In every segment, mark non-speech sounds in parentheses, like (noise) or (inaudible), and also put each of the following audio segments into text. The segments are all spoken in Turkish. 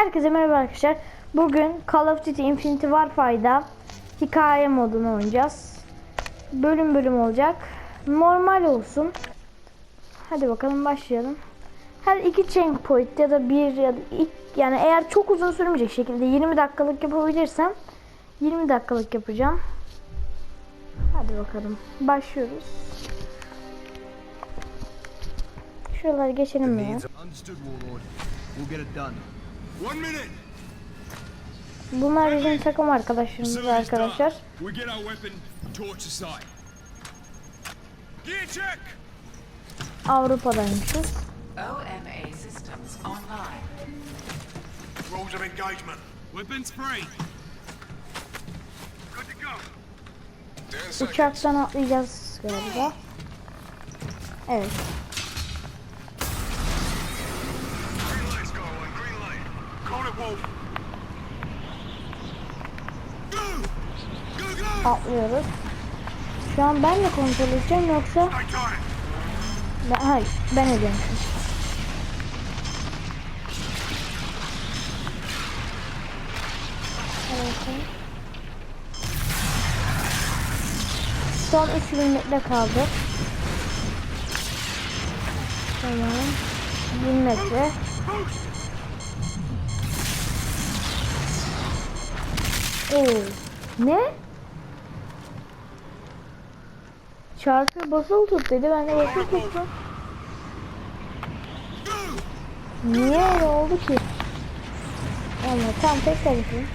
Herkese merhaba arkadaşlar. Bugün Call of Duty Infinity Warfare'da hikaye modunu oynayacağız. Bölüm bölüm olacak. Normal olsun. Hadi bakalım başlayalım. Her iki checkpoint ya da bir ya da ilk yani eğer çok uzun sürmeyecek şekilde 20 dakikalık yapabilirsem 20 dakikalık yapacağım. Hadi bakalım. Başlıyoruz. Şuraları geçelim ya. Bunlar bizim takım arkadaşlarımız arkadaşlar. done. We get our weapon, torch aside. Gear check. Avrupa'daymışız. OMA systems online. Rules of engagement. Weapons free. Good to go. Uçaktan atlayacağız galiba. Evet. Atlıyoruz. Şu an ben mi kontrol edeceğim yoksa ben, hayır ben. Evet. Son 3000 metre kaldı. Tamam. 1000 metre. Oo. Ne? Çarpı basılı tut dedi. Ben de basılı tuttum. Niye öyle oldu ki? Ama tam tekrar yapayım.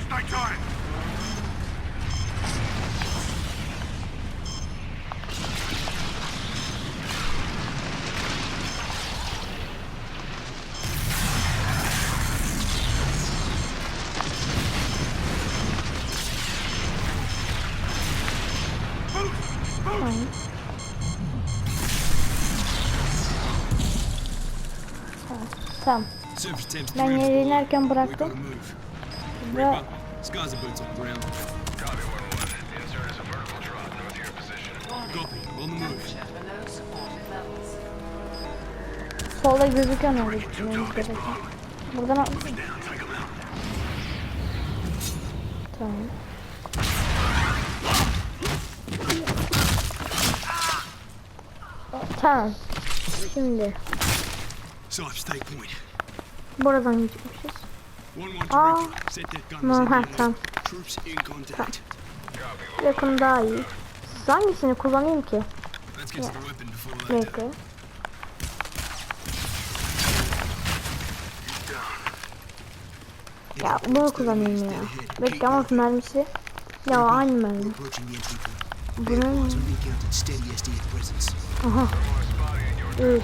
Move. Temperature below supported levels. solda gözüken gerekiyor. Buradan. Tamam. Tamam. Şimdi Side stay point. Buradan to Aa. Tamam, ha, tamam. Contact. Yakın daha iyi. Siz hangisini kullanayım ki? Do. Bekle. Ya bunu kullanayım ya. Bekle ama mermisi. Ya aynı mermi. Bunun aha. Üç.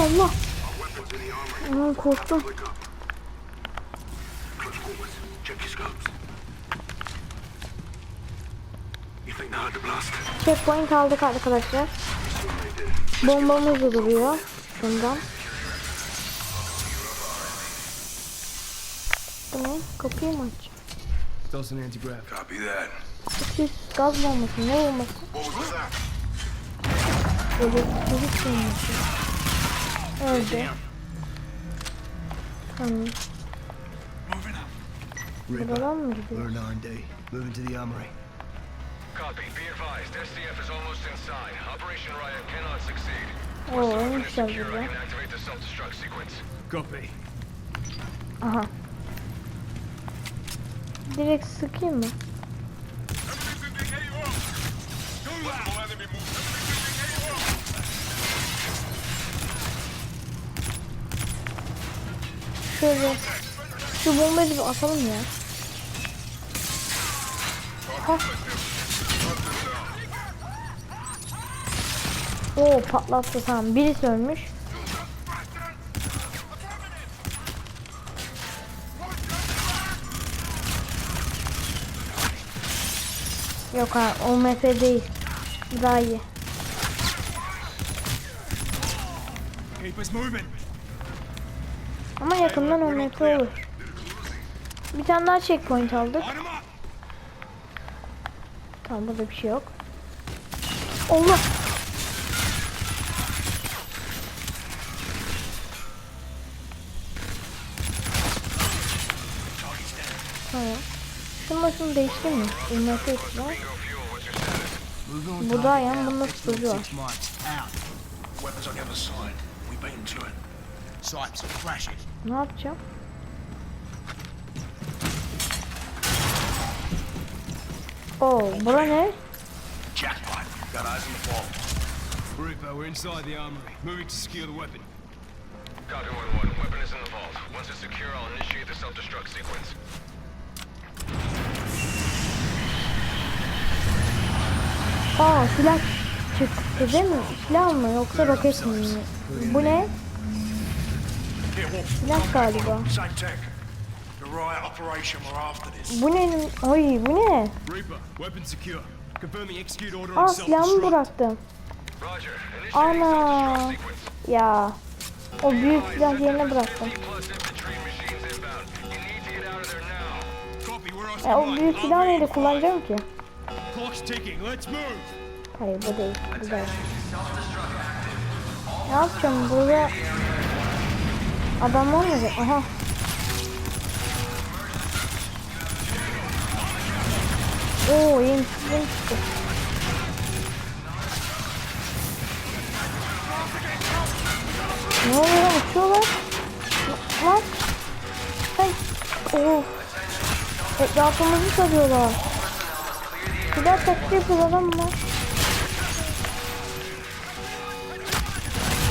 heard the blast? Checkpoint aldık arkadaşlar. Bombamız da duruyor. Şundan. Bu ne? Kapıyı mı aç? An anti-grav. Copy that. Siz gaz bombası ne bombası? What was that? Elektrik bombası. Öldü. Tamam. Moving up. Reaper. Buradan mı gidiyor? We're an R&D. Moving to the armory. Copy. Be advised, SCF is almost inside. Operation Riot cannot succeed. Oo Weapon is ölmüşler secure. I burada. can activate the self-destruct sequence. Copy. Aha. Direkt sıkayım mı? Enemy's in the AO. Multiple enemy movement. Enemy's in the AO. Şöyle. Şu bombayı bir atalım ya. Ha. Oo patlattı tamam. Birisi ölmüş. Yok ha o MP değil. Daha iyi. Keep us moving. Ama yakından o MP olur. Bir tane daha checkpoint aldık. Tamam burada bir şey yok. Allah. Tamam. Şunun başını değiştireyim mi? Ekle. Move on. Burada yan bunda tutucu var. Flashing. Ne yapacağım? Oo, bura ne? Jackpot. Got eyes on the ball. Reaper, we're inside the armory. Moving to secure the weapon. Copy 1-1. Weapon is in the vault. Once it's secure, I'll initiate the self-destruct sequence. Aa, silah çıktı değil mi? Silah mı yoksa roket mi? Bu ne? After this. Bu ne? Oy, bu ne? Reaper, weapon secure. Confirming execute order Aa, silahımı bıraktım. Ana. Ya. O büyük silah yerine bıraktım. 50 plus infantry machines inbound. You need to get out of there now. Copy, we're off E, o büyük silahı neyle kullanacağım ki? Hayır bu değil. Bu değil. Ne yapacağım burada? Adam olmayacak. Aha. Oo yeni yeni çıktı. Ne oluyor uçuyorlar? Lan. Ay. Oo. Etrafımızı sarıyorlar. Silah taktı yapıyor adam bunlar.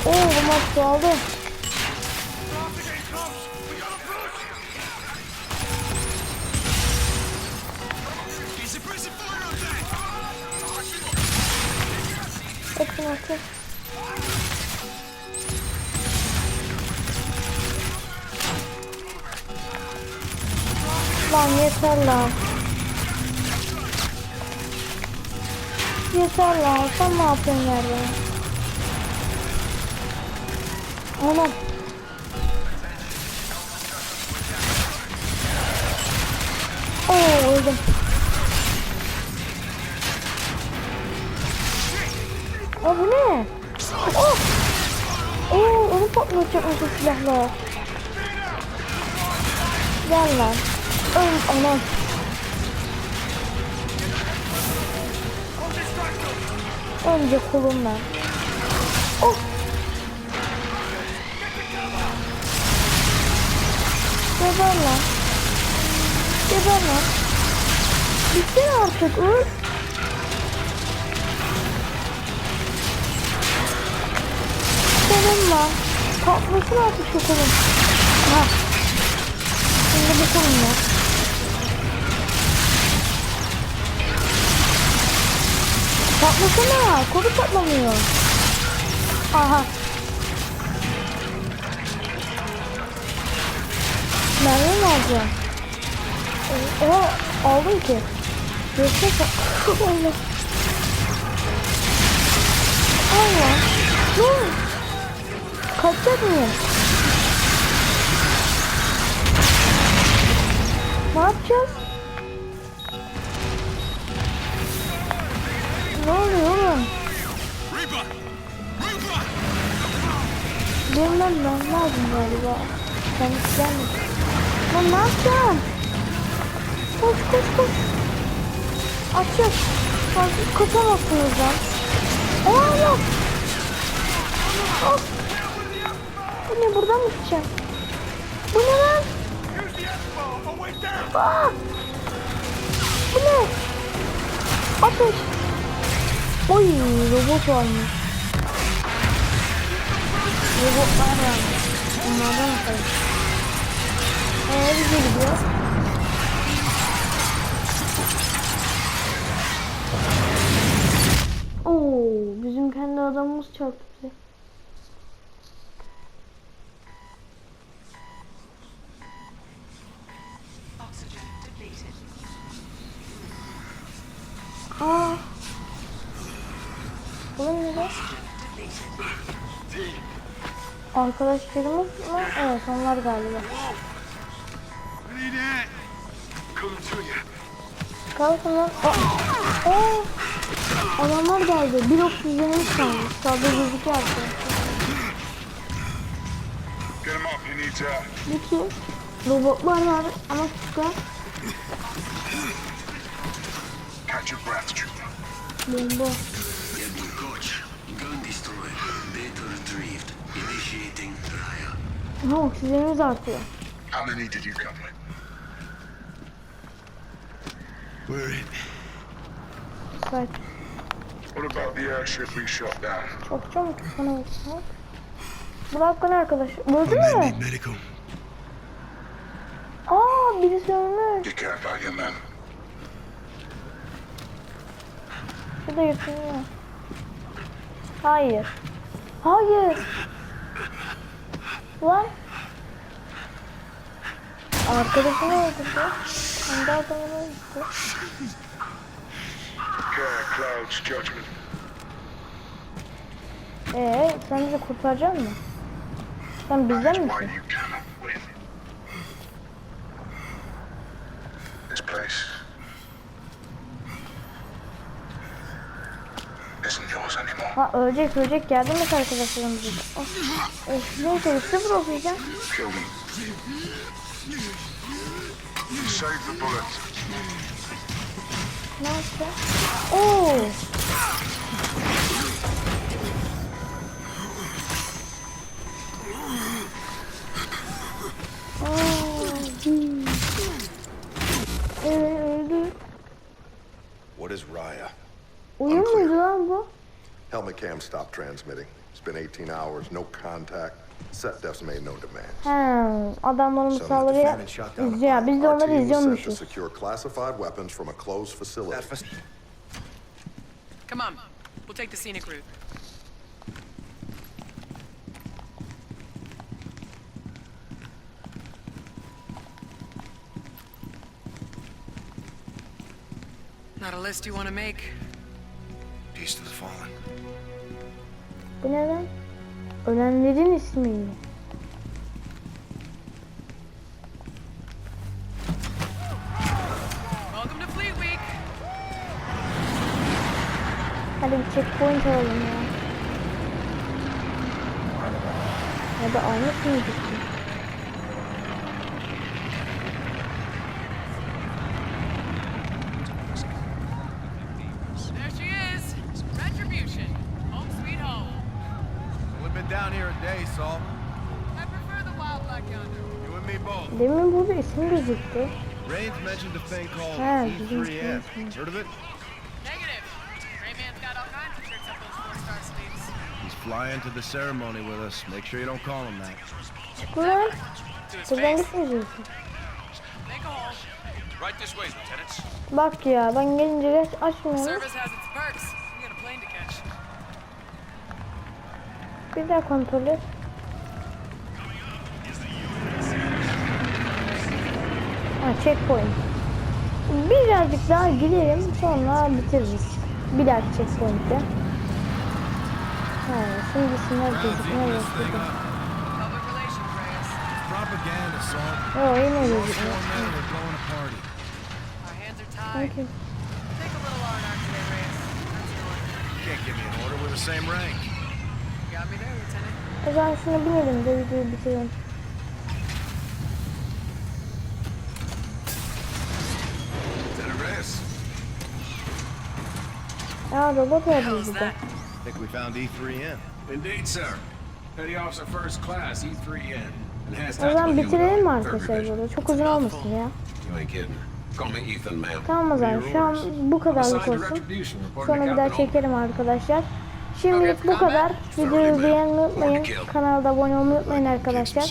Oo bu maç çoğaldı. Atıyor. Lan yeter lan. Yeter lan. Sen ne yapıyorsun yerde? Anam. Oo öldüm. Aa bu ne? Oh! Oo onu patlatacakmış o silahla. Gel lan. Öl anam. Önce kolumla. Oh! Geber lan. Geber lan. Bitti artık öl. Senin lan. Patlasın artık şu kolum. Ha. Şimdi bu kolum ya. Patlasana. Kolu patlamıyor. Aha. Merve mi alacağım? Oha aldım ki. Yoksa öyle. (laughs) Allah. Ne? Kaçacak mıyım? Ne yapacağız? Ne oluyor oğlum? Bilmem ben lazım galiba. Ben gelmedim. Lan ne yapacağım? Koş koş koş. Lan siz kaçamazsınız lan. Aa yok. Hop. Anne buradan mı gideceğim? Bu ne lan? Aa! Bu ne? Ateş. Oy robot varmış. Robotlar varmış. Onlardan atalım. Eee bize gidiyor. Oo, bizim kendi adamımız çarptı bize. Oğlum ne de? Depleted. Arkadaşlarımız mı? Evet onlar galiba. Kalkın lan. Aa. Adamlar geldi. Bir oksijenimiz kalmış. Sağda gözüküyor arkadaşlar. Peki. Robotlar var ama Junior. Bomba. Ha oksijenimiz artıyor. How many did you come with? We're in. Bak What about the airship we shot down? çok çabuk sana bakın. Bırakın arkadaş. Öldü mü? need medical. Aa birisi ölmüş. You care about your men. Bu da yırtılıyor. Hayır. Hayır. Lan. Arkadaşını öldürdü. Kendi adamını öldürdü. Care, Cloud's judgment. Ee, sen bizi kurtaracak mısın? Sen bizden misin? Ha ölecek ölecek yardım et arkadaşlarımıza. Oh, oh, neyse sıfır okuyacağım. Kill them. Save the bullets. Ne yapacağım? Oo. Helmet cam stopped transmitting. It's been 18 hours, no contact. Set defs made no demands. Hmm, he, adamlarımız So the saldırıya defendant shot down a izliyor. Biz de Our onları team was sent to izliyormuşuz. secure classified weapons from a closed facility. Come on. We'll take the scenic route. Not a list you want to make? Peace to the fallen. Bu ne lan? Ölenlerin ismi. Hadi bir checkpoint alalım ya. Ya da almış mıydık? İsim gözüktü. Rains mentioned a thing called Ha, bizim E3N. ismimiz. Heard of it? Negative. Rayman's got all kinds of tricks up those four-star sleeves. He's flying to the ceremony with us. Make sure you don't call him that. Ulan buradan gitmeyeceksin. Right this way, lieutenants. Bak ya ben gelince geç açmıyorum. Bir daha kontrol et. Checkpoint. Birazcık daha gidelim sonra bitiririz. Bir dahaki checkpoint'te. Ha şimdi isimler gözükmeye başladı. Yo yine gözükmüyor. men are throwing a party. Our hands are Robot burada. that? I think we found E3N. Indeed, sir. Petty Officer First Class, E3N. And has O zaman bitirelim mi arkadaşlar revision. burada? Çok uzun olmasın ya. You ain't kidding. Call me Ethan, ma'am. Tamam o zaman şu an bu kadarlık olsun. Sonra bir daha çekerim arkadaşlar. Şimdilik bu kadar. Videoyu beğenmeyi unutmayın. Kanalda abone olmayı unutmayın arkadaşlar.